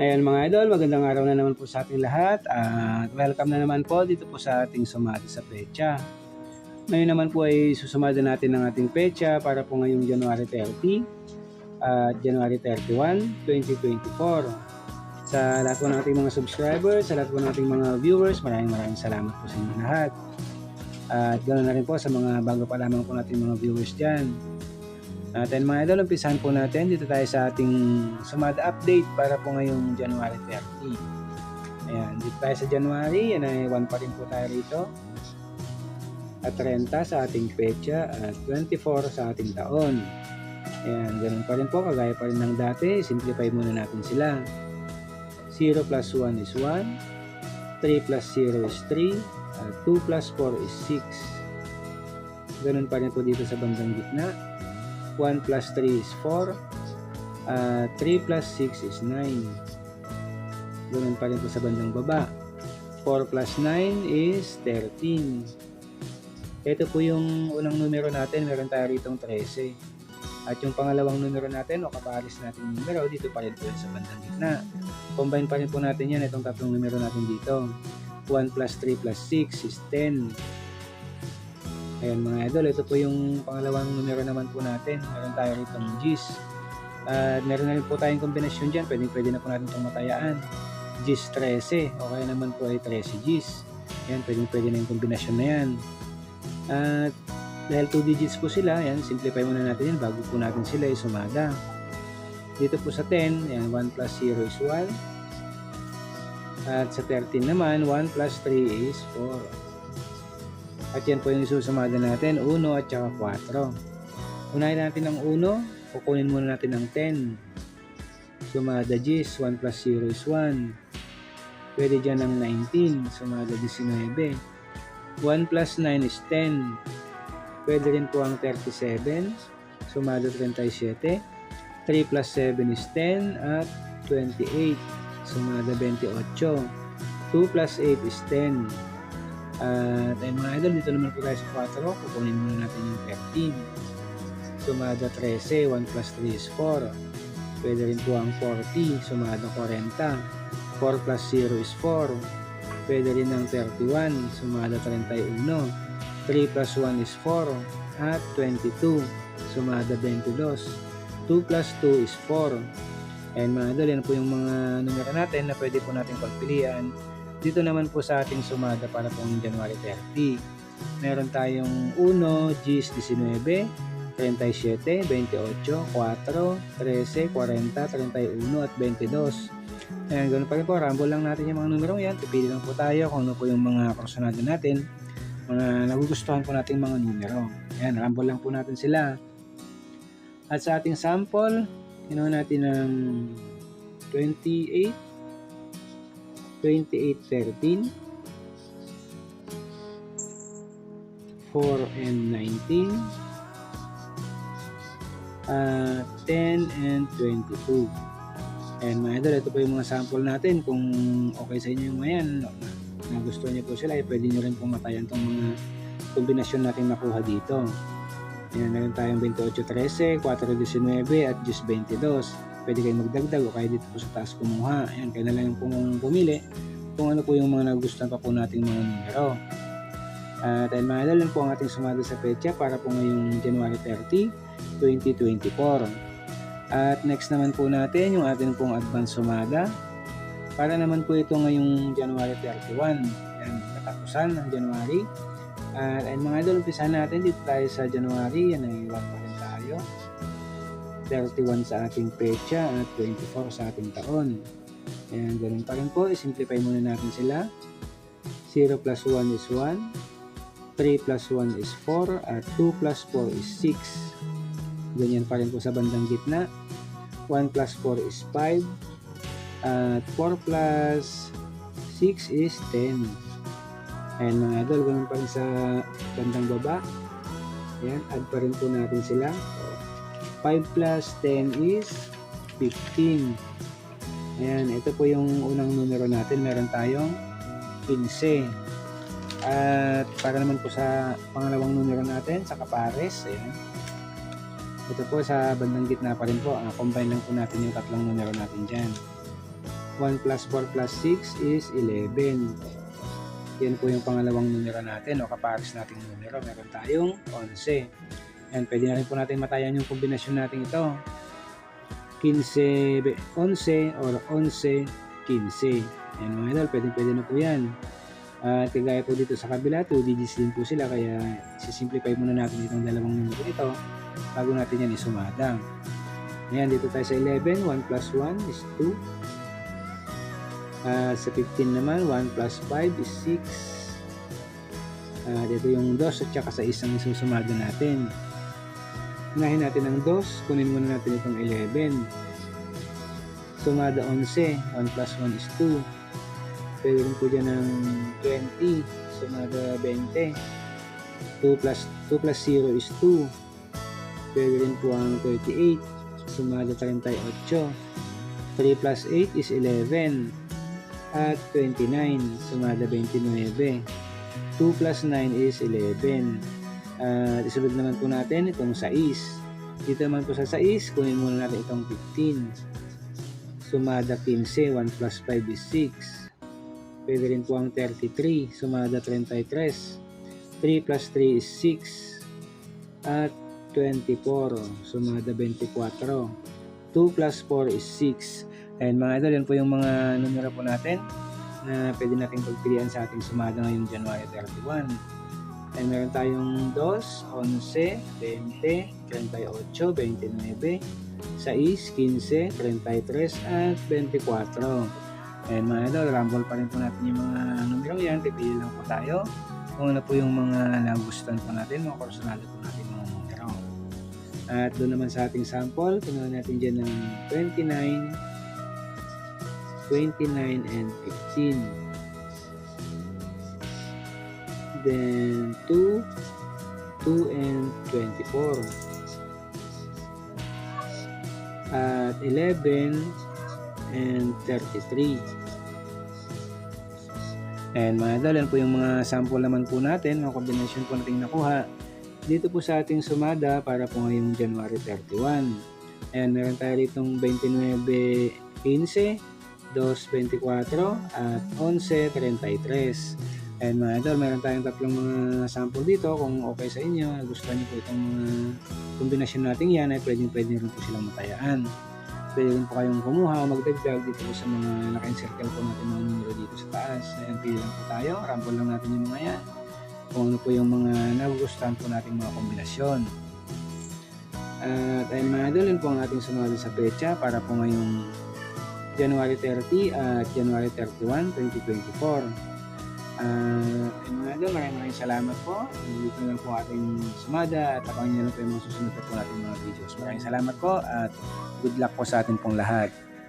Ayan mga idol, magandang araw na naman po sa ating lahat at welcome na naman po dito po sa ating sumati sa pecha. Ngayon naman po ay susumada natin ang ating pecha para po ngayong January 30 at January 31, 2024. Sa lahat po ng ating mga subscribers, sa lahat po ng ating mga viewers, maraming maraming salamat po sa inyo lahat. At ganoon na rin po sa mga bago pa lamang po nating mga viewers dyan. At then mga idol, umpisahan po natin dito tayo sa ating sumada update para po ngayong January 30. Ayan, dito tayo sa January, yan ay 1 pa rin po tayo rito. At 30 sa ating pecha at 24 sa ating taon. Ayan, ganun pa rin po, kagaya pa rin ng dati, simplify muna natin sila. 0 plus 1 is 1, 3 plus 0 is 3, at 2 plus 4 is 6. Ganun pa rin po dito sa bandang gitna. 1 plus 3 is 4. Uh, 3 plus 6 is 9. Ganun pa rin po sa bandang baba. 4 plus 9 is 13. Ito po yung unang numero natin. Meron tayo rito 13. At yung pangalawang numero natin o kapares natin yung numero, dito pa rin po sa bandang gitna. Combine pa rin po natin yan, itong tatlong numero natin dito. 1 plus 3 plus 6 is 10. Ayan mga idol, ito po yung pangalawang numero naman po natin. Meron tayo rito ng G's. At meron na rin po tayong kombinasyon dyan. Pwede, pwede na po natin itong matayaan. G's 13. O kaya naman po ay 13 G's. Ayan, pwede, pwede na yung kombinasyon na yan. At dahil 2 digits po sila, ayan, simplify muna natin yan bago po natin sila isumada. Dito po sa 10, ayan, 1 plus 0 is 1. At sa 13 naman, 1 plus 3 is 4. At yan po yung isusumada natin, 1 at saka 4. Unahin natin ang 1, kukunin muna natin ang 10. Sumada G's, 1 plus 0 is 1. Pwede dyan ang 19, sumada 19. 1 plus 9 is 10. Pwede rin po ang 37, sumada 37. 3 plus 7 is 10 at 28, sumada 28. 2 plus 8 is 10. At ayun mga idol, dito naman po tayo sa 4. Kukunin muna natin yung 13. Sumada 13, 1 plus 3 is 4. Pwede rin po ang 40, sumada 40. 4 plus 0 is 4. Pwede rin ang 31, sumada 31. 3 plus 1 is 4. At 22, sumada 22. 2 plus 2 is 4. And mga idol, yan po yung mga numero natin na pwede po natin pagpilian dito naman po sa ating sumada para pong January 30. Meron tayong 1, G's 19, 37, 28, 4, 13, 40, 31 at 22. Ayan, ganun pa rin po. Rumble lang natin yung mga numero yan. Pipili lang po tayo kung ano po yung mga personado natin. Mga nagugustuhan po natin mga numero. Ayan, rumble lang po natin sila. At sa ating sample, kinuha natin ng 28, 2813 4 and 19 uh, 10 and 22 and mga idol ito po yung mga sample natin. Kung okay sa inyo yung mga yan na gusto niyo po sila eh, pwede nyo rin pong matayan itong mga kombinasyon natin nakuha dito. Ayan, meron tayong 28.13, 4.19 at just 22 pwede kayong magdagdag o kaya dito po sa taas kumuha. Ayan, kaya na lang pong pumili kung ano po yung mga nagustuhan pa po nating mga numero. At uh, mga idol, po ang ating sumada sa pecha para po ngayong January 30, 2024. At next naman po natin yung ating pong advance sumada para naman po ito ngayong January 31. Yan, katapusan ng January. At uh, mga idol, umpisa natin dito tayo sa January. Yan ay 1 pa rin tayo. 31 sa ating pecha at 24 sa ating taon. Ayan, ganun pa rin po. I-simplify muna natin sila. 0 plus 1 is 1. 3 plus 1 is 4. At 2 plus 4 is 6. Ganyan pa rin po sa bandang gitna. 1 plus 4 is 5. At 4 plus 6 is 10. Ayan mga idol, ganun pa rin sa bandang baba. Ayan, add pa rin po natin sila. 5 plus 10 is 15. Ayan, ito po yung unang numero natin. Meron tayong 15. At para naman po sa pangalawang numero natin, sa kapares, ayan. Ito po sa bandang gitna pa rin po. Uh, combine lang po natin yung tatlong numero natin dyan. 1 plus 4 plus 6 is 11. Yan po yung pangalawang numero natin o kapares nating numero. Meron tayong 11. Yan, pwede na rin po natin matayan yung kombinasyon natin ito. 15, be- 11 or 11, 15. Yan mga idol, pwede pwede na po yan. At kagaya po dito sa kabila, 2 digits din po sila kaya sisimplify muna natin itong dalawang numero ito bago natin yan isumada. Ayan, dito tayo sa 11, 1 plus 1 is 2. At sa 15 naman, 1 plus 5 is 6. At ito yung 2 at saka sa isang isusumada natin. Unahin natin ang 2, kunin muna natin itong 11. Sumada 11, 1 plus 1 is 2. Pwede rin po dyan ng 20, sumada 20. 2 plus, 2 plus 0 is 2. Pwede rin po ang 38, sumada 38. 3 plus 8 is 11. At 29, sumada 29. 2 plus 9 is 11. At isunod naman po natin itong 6. Dito naman po sa 6, kunin muna natin itong 15. Sumada 15, 1 plus 5 is 6. Pwede rin po ang 33, sumada 33. 3 plus 3 is 6. At 24, sumada 24. 2 plus 4 is 6. And mga idol, yan po yung mga numero po natin na pwede natin pagpilian sa ating sumada ngayong January 31. And meron tayong 2, 11, 20, 38, 29, 6, 15, 33, at 24. And mga idol, rumble pa rin po natin yung mga numero yan. Pipili lang po tayo kung ano po yung mga nagustuhan po natin, mga personal po natin mga numero. At doon naman sa ating sample, punuan natin dyan ng 29, 29 and 15. Then 2, 2 and 24. At 11 and 33. And mga po yung mga sample naman po natin, mga combination po natin nakuha dito po sa ating sumada para po ngayong January 31. Ayan, meron tayo ditong 29, 15, 2.24 at 11.33. And mga idol, meron tayong tatlong mga sample dito. Kung okay sa inyo, gusto niyo po itong mga kombinasyon natin yan, ay pwede, pwede rin po silang matayaan. Pwede rin po kayong kumuha o magdagdag dito sa mga naka-encircle po natin mga numero dito sa taas. Ayan, pili lang po tayo. Rumble lang natin yung mga yan. Kung ano po yung mga nagugustuhan po nating mga kombinasyon. At ayun mga idol, yun po ang ating sunod sa pecha para po ngayong January 30 at January 31, 2024. Uh, mga idol, maraming maraming salamat po. Dito na po ating sumada at abangan nyo lang po yung mga susunod po natin mga videos. Maraming salamat po at good luck po sa atin pong lahat.